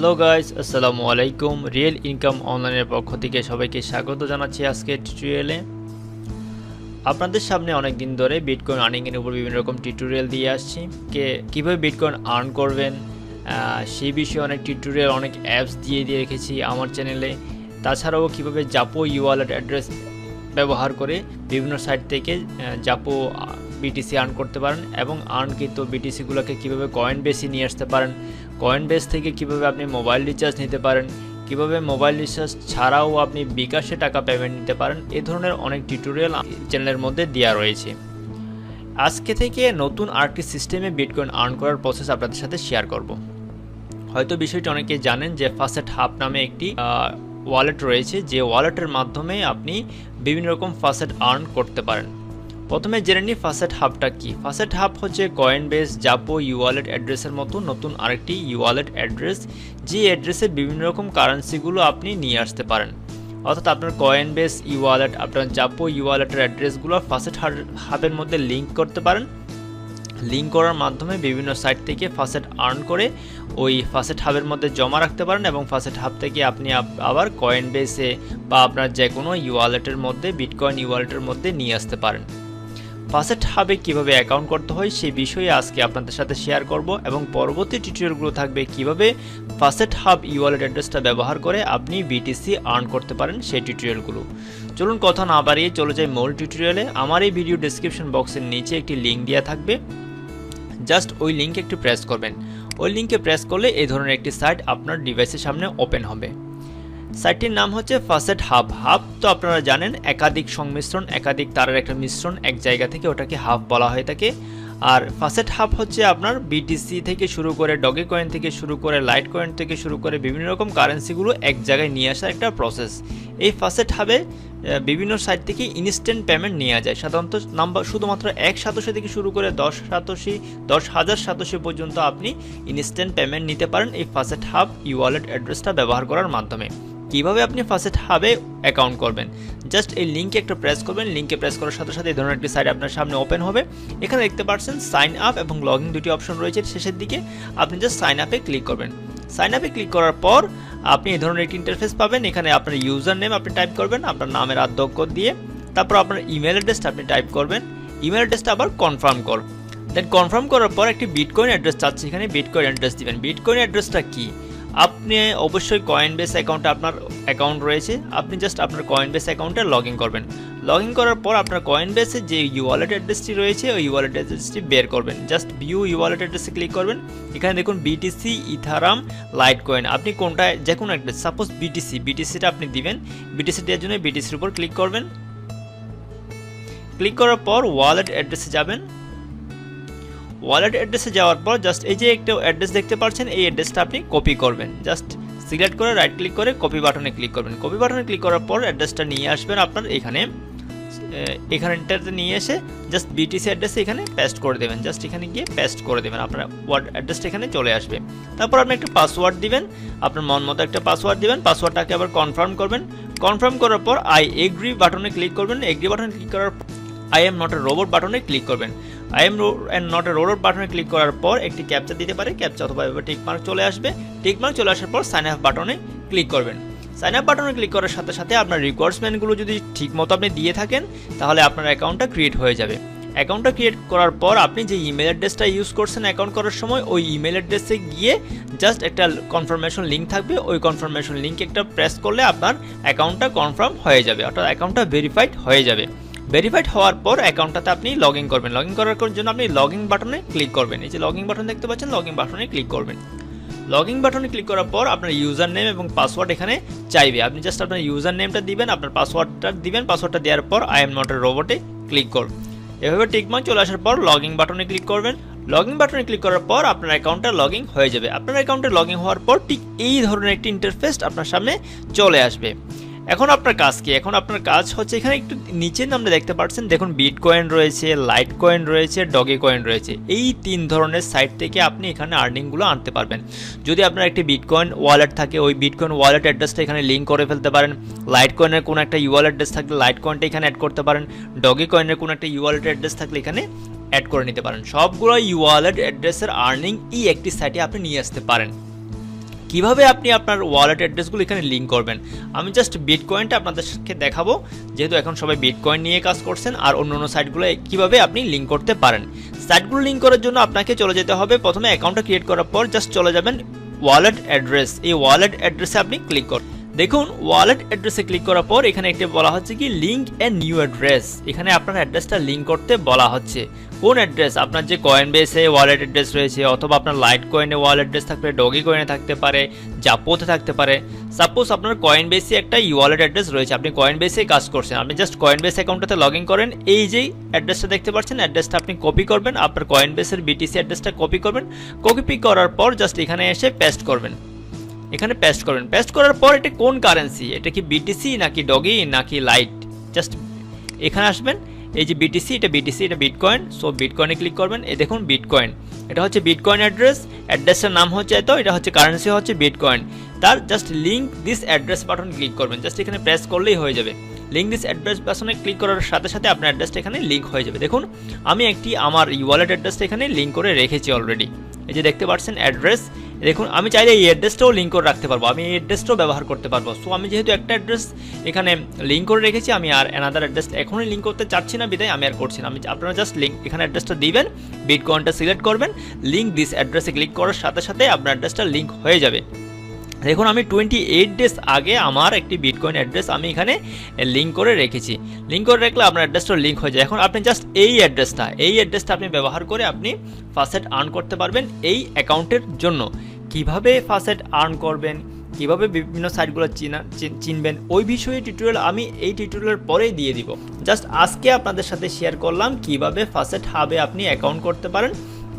Hello guys আসসালামু আলাইকুম real income অনলাইনের পক্ষ থেকে সবাইকে স্বাগত জানাচ্ছি আজকে টিউটোরিয়ালে আপনাদের সামনে অনেক দিন ধরে বিটকয়েন আর্নিংয়ের উপর বিভিন্ন রকম টিউটোরিয়াল দিয়ে আসছি। কে, কীভাবে বিটকয়েন আর্ন করবেন সেই বিষয়ে অনেক টিউটোরিয়াল অনেক অ্যাপস দিয়ে দিয়ে রেখেছি আমার চ্যানেলে তাছাড়াও কীভাবে জাপো ইওয়ালেট অ্যাড্রেস ব্যবহার করে বিভিন্ন সাইট থেকে জাপো বিটিসি আর্ন করতে পারেন এবং আর্নকৃত বিটিসিগুলোকে কীভাবে কয়েন বেসি নিয়ে আসতে পারেন কয়েন বেস থেকে কীভাবে আপনি মোবাইল রিচার্জ নিতে পারেন, কীভাবে মোবাইল রিচার্জ ছাড়াও আপনি বিকাশে টাকা পেমেন্ট নিতে পারেন, এ ধরনের অনেক টিউটোরিয়াল চ্যানেলের মধ্যে দেওয়া রয়েছে। আজকে থেকে নতুন আরেকটি সিস্টেমে বিটকয়েন আর্ন করার প্রসেস আপনাদের সাথে শেয়ার করব। হয়তো বিষয়টি অনেকে জানেন যে ফাসেট হাব নামে একটি ওয়ালেট রয়েছে, যে ওয়ালেটের মাধ্যমে আপনি বিভিন্ন রকম ফাসেট আর্ন করতে পারেন। প্রথমে জেনে নিই ফাসেট হাবটা কি। ফাসেট হাব হচ্ছে কয়েন বেস জাপো ইওয়ালেট অ্যাড্রেসের মতো নতুন আরেকটি ইওয়ালেট অ্যাড্রেস যে অ্যাড্রেসে বিভিন্ন রকম কারেন্সিগুলো আপনি নিয়ে আসতে পারেন। অর্থাৎ আপনার কয়েন বেস ইওয়ালেট আপনার জাপো ইওয়ালেটের অ্যাড্রেসগুলো ফাসেট হাবের মধ্যে লিঙ্ক করতে পারেন। লিঙ্ক করার মাধ্যমে বিভিন্ন সাইট থেকে ফাসেট আর্ন করে ওই ফাসেট হাবের মধ্যে জমা রাখতে পারেন এবং ফাসেট হাব থেকে আপনি আবার কয়েন বেসে বা আপনার যে কোনো ইওয়ালেটের মধ্যে বিটকয়েন ইওয়ালেটের মধ্যে নিয়ে আসতে পারেন। ফাসেট হাবে কীভাবে অ্যাকাউন্ট করতে হয় সেই বিষয়ে আজকে আপনাদের সাথে শেয়ার করব এবং পরবর্তী টিউটোরিয়ালগুলো থাকবে কীভাবে ফাসেট হাব ইওয়ালেট অ্যাড্রেসটা ব্যবহার করে আপনি বিটিসি আর্ন করতে পারেন সেই টিউটোরিয়ালগুলো চলুন কথা না বাড়িয়ে চলে যাই মূল টিউটোরিয়ালে আমার এই ভিডিও ডেসক্রিপশন বক্সের নিচে একটি লিঙ্ক দেওয়া থাকবে। জাস্ট ওই লিঙ্কে একটু প্রেস করবেন। ওই লিঙ্কে প্রেস করলে এই ধরনের একটি সাইট আপনার ডিভাইসের সামনে ওপেন হবে। সাইটটির নাম হচ্ছে ফাসেট হাব হাব। তো আপনারা জানেন, একাধিক সংমিশ্রণ, একাধিক তারের একটা মিশ্রণ, এক জায়গা থেকে ওটাকে হাব বলা হয়ে থাকে। আর ফাসেট হাব হচ্ছে আপনার বিটিসি থেকে শুরু করে, ডগে কয়েন থেকে শুরু করে, লাইট কয়েন থেকে শুরু করে, বিভিন্ন রকম কারেন্সিগুলো এক জায়গায় নিয়ে আসার একটা প্রসেস। এই ফাসেট হাবে বিভিন্ন সাইট থেকে ইনস্ট্যান্ট পেমেন্ট নেওয়া যায়। সাধারণত নাম্বার শুধুমাত্র এক সাতশো থেকে শুরু করে দশ সাতশি, দশ হাজার সাতশি পর্যন্ত আপনি ইনস্ট্যান্ট পেমেন্ট নিতে পারেন এই ফাসেট হাব ই ওয়ালেট অ্যাড্রেসটা ব্যবহার করার মাধ্যমে। কীভাবে আপনি ফাসেট হাবে অ্যাকাউন্ট করবেন? জাস্ট এই লিঙ্কে একটা প্রেস করবেন। লিঙ্কে প্রেস করার সাথে সাথে এই ধরনের একটি সাইট আপনার সামনে ওপেন হবে। এখানে দেখতে পাচ্ছেন সাইন আপ এবং লগ ইন দুটি অপশন রয়েছে শেষের দিকে। আপনি জাস্ট সাইন আপে ক্লিক করবেন। সাইন আপে ক্লিক করার পর আপনি এই ধরনের একটি ইন্টারফেস পাবেন। এখানে আপনার ইউজার নেম আপনি টাইপ করবেন, আপনার নামের আদ্যক্ষর দিয়ে। তারপর আপনার ইমেল অ্যাড্রেসটা আপনি টাইপ করবেন। ইমেল অ্যাড্রেসটা আবার কনফার্ম কর। দেন কনফার্ম করার পর একটি বিটকয়েন অ্যাড্রেস চাচ্ছে। এখানে বিটকয়েন অ্যাড্রেস দিবেন। বিটকয়েন অ্যাড্রেসটা কি? আপনি অবশ্যই কয়েন বেস অ্যাকাউন্টে আপনার অ্যাকাউন্ট রয়েছে। আপনি জাস্ট আপনার কয়েন বেস অ্যাকাউন্টে লগ ইন করবেন। লগ ইন করার পর আপনার কয়েন বেসে যে ইওয়ালেট অ্যাড্রেসটি রয়েছে, ওই ইওয়ালেট অ্যাড্রেসটি বের করবেন। জাস্ট ভিউ ইওয়ালেট অ্যাড্রেসে ক্লিক করবেন। এখানে দেখুন বিটিসি ইথারাম লাইট কয়েন আপনি কোনটায় যে কোনো একটা সাপোজ বিটিসি বিটিসিটা আপনি দিবেন। বিটিসি দেওয়ার জন্য বিটিসির উপর ক্লিক করবেন। ক্লিক করার পর ওয়ালেট অ্যাড্রেসে যাবেন। ওয়ালেট অ্যাড্রেসে যাওয়ার পর জাস্ট এই যে একটা অ্যাড্রেস দেখতে পাচ্ছেন, এই অ্যাড্রেসটা আপনি কপি করবেন। জাস্ট সিলেক্ট করে রাইট ক্লিক করে কপি বাটনে ক্লিক করবেন। কপি বাটনে ক্লিক করার পর অ্যাড্রেসটা নিয়ে আসবেন আপনার এখানে। এখানটাতে নিয়ে এসে জাস্ট বিটিসি অ্যাড্রেসে এখানে পেস্ট করে দেবেন। জাস্ট এখানে গিয়ে পেস্ট করে দেবেন। আপনার ওয়ার্ড অ্যাড্রেসটা এখানে চলে আসবে। তারপর আপনি একটা পাসওয়ার্ড দিবেন। আপনার মন মতো একটা পাসওয়ার্ড দিবেন। পাসওয়ার্ডটাকে আবার কনফার্ম করবেন। কনফার্ম করার পর আই এগ্রি বাটনে ক্লিক করবেন। এগ্রি বাটনে ক্লিক করার I am not a robot বাটনে ক্লিক করবেন। I am and not a robot বাটনে ক্লিক করার পর একটি ক্যাপচা দিতে পারে। ক্যাপচা অথবা টিক মার্ক চলে আসবে। টিক মার্ক চলে আসার পর সাইন আপ বাটনে ক্লিক করবেন। সাইন আপ বাটনে ক্লিক করার সাথে সাথে আপনার রিকোয়ারমেন্টগুলো যদি ঠিক মতো আপনি দিয়ে থাকেন, তাহলে আপনার অ্যাকাউন্টটা ক্রিয়েট হয়ে যাবে। অ্যাকাউন্টটা ক্রিয়েট করার পর আপনি যে ইমেল অ্যাড্রেসটা ইউজ করছেন অ্যাকাউন্ট করার সময়, ওই ইমেল অ্যাড্রেসে গিয়ে জাস্ট একটা কনফার্মেশন লিঙ্ক থাকবে। ওই কনফার্মেশন লিঙ্ক একটা প্রেস করলে আপনার অ্যাকাউন্টটা কনফার্ম হয়ে যাবে। অর্থাৎ অ্যাকাউন্টটা ভেরিফাইড হয়ে যাবে। ভেরিফাইড হওয়ার পর অ্যাকাউন্টটাতে আপনি লগ ইন করবেন। লগ ইন করার জন্য আপনি লগ ইন বাটনে ক্লিক করবেন। এই যে লগ ইন বাটন দেখতে পাচ্ছেন লগ ইন বাটনে ক্লিক করবেন। লগ ইন বাটনে ক্লিক করার পর আপনার ইউজার নেম এবং পাসওয়ার্ড এখানে চাইবে। আপনি জাস্ট আপনার ইউজার নেমটা দিবেন, আপনার পাসওয়ার্ডটা দিবেন পাসওয়ার্ডটা দেওয়ার পর আই এম নট এ রোবটে ক্লিক করুন এভাবে টিকমার্ক চলে আসার পর লগ ইন বাটনে ক্লিক করবেন। লগ ইন বাটনে ক্লিক করার পর আপনার অ্যাকাউন্টটা লগ ইন হয়ে যাবে। আপনার অ্যাকাউন্টে লগ ইন হওয়ার পর ঠিক এই ধরনের একটি ইন্টারফেস আপনার সামনে চলে আসবে। এখন আপনার কাজ কি? এখন আপনার কাজ হচ্ছে এখানে একটু নিচে আমরা দেখতে পাচ্ছেন দেখুন বিট কয়েন রয়েছে লাইট কয়েন রয়েছে ডগে কয়েন রয়েছে। এই তিন ধরনের সাইট থেকে আপনি এখানে আর্নিংগুলো আনতে পারবেন। যদি আপনার একটি বিটকয়েন ওয়ালেট থাকে, ওই বিটকয়েন ওয়ালেট অ্যাড্রেসটা এখানে লিঙ্ক করে ফেলতে পারেন। লাইট কয়েনের কোনো একটা ইউয়াল অ্যাড্রেস থাকলে লাইট কয়েনটা এখানে অ্যাড করতে পারেন। ডগে কয়েনের কোনো একটা ইউয়ালেট অ্যাড্রেস থাকলে এখানে অ্যাড করে নিতে পারেন। সবগুলো ইউয়ালেট অ্যাড্রেসের আর্নিং এই একটি সাইটে আপনি নিয়ে আসতে পারেন। কীভাবে আপনি আপনার ওয়ালেট অ্যাড্রেসগুলো এখানে লিঙ্ক করবেন? আমি জাস্ট বিটকয়েনটা আপনাদেরকে দেখাবো। যেহেতু এখন সবাই বিটকয়েন নিয়ে কাজ করছেন, আর অন্য অন্য সাইটগুলো কীভাবে আপনি লিঙ্ক করতে পারেন। সাইটগুলো লিঙ্ক করার জন্য আপনাকে চলে যেতে হবে। প্রথমে অ্যাকাউন্টটা ক্রিয়েট করার পর জাস্ট চলে যাবেন ওয়ালেট অ্যাড্রেস এই ওয়ালেট অ্যাড্রেসে আপনি ক্লিক করুন দেখুন ওয়ালেট অ্যাড্রেসে ক্লিক করার পর এখানে একটি বলা হচ্ছে কি লিঙ্ক এ নিউ অ্যাড্রেস এখানে আপনার অ্যাড্রেসটা লিঙ্ক করতে বলা হচ্ছে। কোন অ্যাড্রেস আপনার যে কয়েন বেসে ওয়ালেট অ্যাড্রেস রয়েছে, অথবা আপনার লাইট কয়েনে ওয়ালেট অ্যাড্রেস থাকবে ডগি কয়েনে থাকতে পারে জাপোতে থাকতে পারে। সাপোজ আপনার কয়েন বেসে একটা ওয়ালেট অ্যাড্রেস রয়েছে, আপনি কয়েন বেসে কাজ করছেন। আপনি জাস্ট কয়েন বেস অ্যাকাউন্টটাতে লগ ইন করেন, এই যেই অ্যাড্রেসটা দেখতে পাচ্ছেন অ্যাড্রেসটা আপনি কপি করবেন, আপনার কয়েন বেসের বিটিসি অ্যাড্রেসটা কপি করবেন। কপি করার পর জাস্ট এখানে এসে পেস্ট করবেন। এখানে পেস্ট করবেন পেস্ট করার পর এটা কোন কারেন্সি এটা কি বিটিসি নাকি ডগি নাকি লাইট জাস্ট এখানে আসবেন, এই যে বিটিসি এটা বিটিসি এটা বিটকয়েন সো বিটকয়েনে ক্লিক করবেন। এই দেখুন বিটকয়েন এটা হচ্ছে বিটকয়েন অ্যাড্রেস অ্যাড্রেসের নাম হচ্ছে এত, এটা হচ্ছে কারেন্সি হচ্ছে বিটকয়েন তার just link this address button click করবেন। জাস্ট এখানে প্রেস করলেই হয়ে যাবে। লিঙ্ক দিস অ্যাড্রেস বাটনে ক্লিক করার সাথে সাথে আপনার অ্যাড্রেসটা এখানে লিঙ্ক হয়ে যাবে। দেখুন, আমি একটি আমার ওয়ালেট অ্যাড্রেসটা এখানে লিঙ্ক করে রেখেছি অলরেডি এই যে দেখতে পাচ্ছেন অ্যাড্রেস দেখুন, আমি চাইলে এই অ্যাড্রেসটাও লিঙ্ক করে রাখতে পারব। আমি এই অ্যাড্রেসটাও ব্যবহার করতে পারব। সো আমি যেহেতু একটা অ্যাড্রেস এখানে লিঙ্ক করে রেখেছি, আমি আর অ্যানাদার অ্যাড্রেস এখনই লিঙ্ক করতে চাচ্ছি না বিদায়, আমি আর করছি না। আমি আপনারা জাস্ট লিঙ্ক এখানে অ্যাড্রেসটা দিবেন বিট বিটকয়েনটা সিলেক্ট করবেন লিঙ্ক দিস অ্যাড্রেসে ক্লিক করার সাথে সাথে আপনার অ্যাড্রেসটা লিঙ্ক হয়ে যাবে। দেখুন, আমি টোয়েন্টি এইট ডেজ আগে আমার একটি বিটকয়েন অ্যাড্রেস আমি এখানে লিঙ্ক করে রেখেছি। লিঙ্ক করে রাখলে আপনার অ্যাড্রেসটা লিঙ্ক হয়ে যায়। এখন আপনি জাস্ট এই অ্যাড্রেসটা এই অ্যাড্রেসটা আপনি ব্যবহার করে আপনি ফাসেট আর্ন করতে পারবেন এই অ্যাকাউন্টের জন্য। কীভাবে ফাসেট আর্ন করবেন? কীভাবে বিভিন্ন সাইটগুলো চিনা চিন- চিনবেন? ওই বিষয়ে টিউটোরিয়াল আমি এই টিউটোরিয়ালের পরেই দিয়ে দিব। জাস্ট আজকে আপনাদের সাথে শেয়ার করলাম কীভাবে ফাসেট হাবে আপনি অ্যাকাউন্ট করতে পারেন।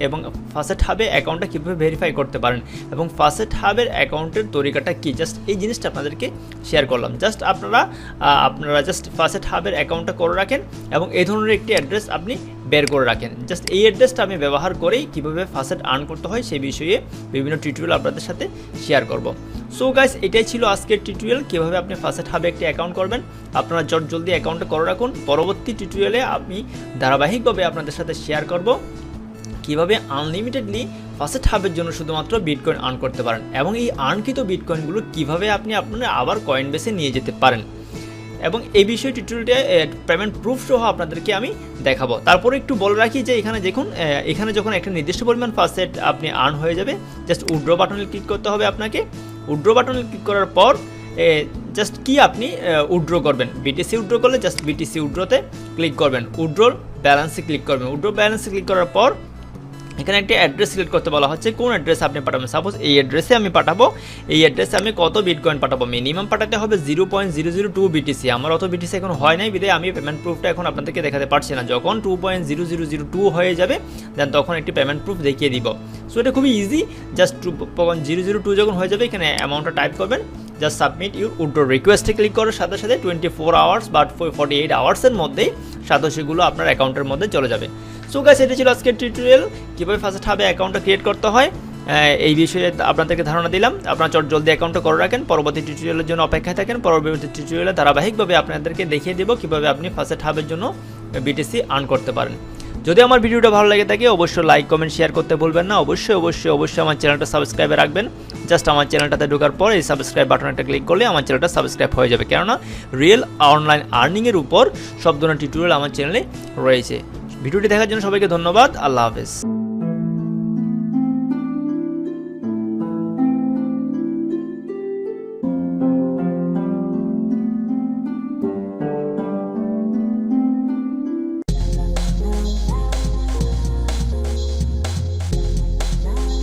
এবং ফাসেট হাবে অ্যাকাউন্টটা কীভাবে ভেরিফাই করতে পারেন? এবং ফাসেট হাবের অ্যাকাউন্টের তরিকাটা কী? জাস্ট এই জিনিসটা আপনাদেরকে শেয়ার করলাম। জাস্ট আপনারা আপনারা জাস্ট ফাসেট হাবের অ্যাকাউন্টটা করে রাখেন এবং এই ধরনের একটি অ্যাড্রেস আপনি বের করে রাখেন। জাস্ট এই অ্যাড্রেসটা আমি ব্যবহার করেই কীভাবে ফাসেট আর্ন করতে হয় সেই বিষয়ে বিভিন্ন টিউটোরিয়াল আপনাদের সাথে শেয়ার করব। সো গাইস এটাই ছিল আজকের টিউটোরিয়াল কীভাবে আপনি ফাসেট হাবে একটি অ্যাকাউন্ট করবেন? আপনারা জট জলদি অ্যাকাউন্টটা করে রাখুন। পরবর্তী টিউটোরিয়ালে আমি ধারাবাহিকভাবে আপনাদের সাথে শেয়ার করব। কীভাবে আনলিমিটেডলি ফাসেট হাবের জন্য শুধুমাত্র বিটকয়েন আর্ন করতে পারেন এবং এই আর্নকৃত বিটকয়েনগুলো কীভাবে আপনি আপনার আবার কয়েন বেসে নিয়ে যেতে পারেন। এবং এই বিষয়ে টিউটোরিয়ালটা পেমেন্ট প্রুফ সহ আপনাদেরকে আমি দেখাবো। তারপরে একটু বলে রাখি যে এখানে দেখুন এখানে যখন একটা নির্দিষ্ট পরিমাণ ফাসেট আপনি আর্ন হয়ে যাবে জাস্ট উড্রো বাটনে ক্লিক করতে হবে আপনাকে। উড্রো বাটনে ক্লিক করার পর জাস্ট কি আপনি উড্রো করবেন। বিটিসি উড্রো করলে জাস্ট বিটিসি উড্রোতে ক্লিক করবেন। উড্রোর ব্যালেন্সে ক্লিক করবেন। উড্রো ব্যালেন্সে ক্লিক করার পর এখানে একটি অ্যাড্রেস সিলেক্ট করতে বলা হচ্ছে। কোন অ্যাড্রেসে আপনি পাঠাবেন? সাপোজ এই অ্যাড্রেসে আমি পাঠাবো। এই অ্যাড্রেসে আমি কত বিটকয়েন পাঠাবো? মিনিমাম পাঠাতে হবে zero point zero zero two BTC আমার অত বিটিসি এখন হয় নাই বিদায় আমি পেমেন্ট প্রুফটা এখন আপনাদেরকে দেখাতে পারছি না। যখন two point zero zero zero two হয়ে যাবে দেন তখন একটি পেমেন্ট প্রুফ দেখিয়ে দিব। সো এটা খুবই easy just two zero zero two যখন হয়ে যাবে, এখানে অ্যামাউন্টটা টাইপ করবেন। জাস্ট সাবমিট ইউর উড্রো রিকোয়েস্টে ক্লিক করার সাথে সাথে টোয়েন্টি ফোর আওয়ার্স বা ফর্টি এইট আওয়ার্সের মধ্যেই সাতশিগুলো আপনার অ্যাকাউন্টের মধ্যে চলে যাবে। সো গাইস এটা ছিল আজকের টিউটোরিয়াল কীভাবে ফার্স্ট হাবে অ্যাকাউন্টটা ক্রিয়েট করতে হয় এই বিষয়ে আপনাদেরকে ধারণা দিলাম। আপনারা চট জলদি অ্যাকাউন্টটা করে রাখেন। পরবর্তী টিউটোরিয়ালের জন্য অপেক্ষায় থাকেন। পরবর্তী টিউটোরিয়ালে ধারাবাহিকভাবে আপনাদেরকে দেখিয়ে দেবো কীভাবে আপনি ফার্স্ট হাবের জন্য বিটিসি আর্ন করতে পারেন। যদি আমার ভিডিওটা ভালো লাগে থাকে, অবশ্যই লাইক কমেন্ট শেয়ার করতে ভুলবেন না। অবশ্যই অবশ্যই অবশ্যই আমার চ্যানেলটা সাবস্ক্রাইবে রাখবেন। জাস্ট আমার চ্যানেলটাতে ঢোকার পর এই সাবস্ক্রাইব বাটনটা ক্লিক করলে আমার চ্যানেলটা সাবস্ক্রাইব হয়ে যাবে। কেননা রিয়েল অনলাইন আর্নিংয়ের উপর সব ধরনের টিউটোরিয়াল আমার চ্যানেলে রয়েছে। ভিডিওটি দেখার জন্য সবাইকে ধন্যবাদ। আল্লাহ হাফেজ।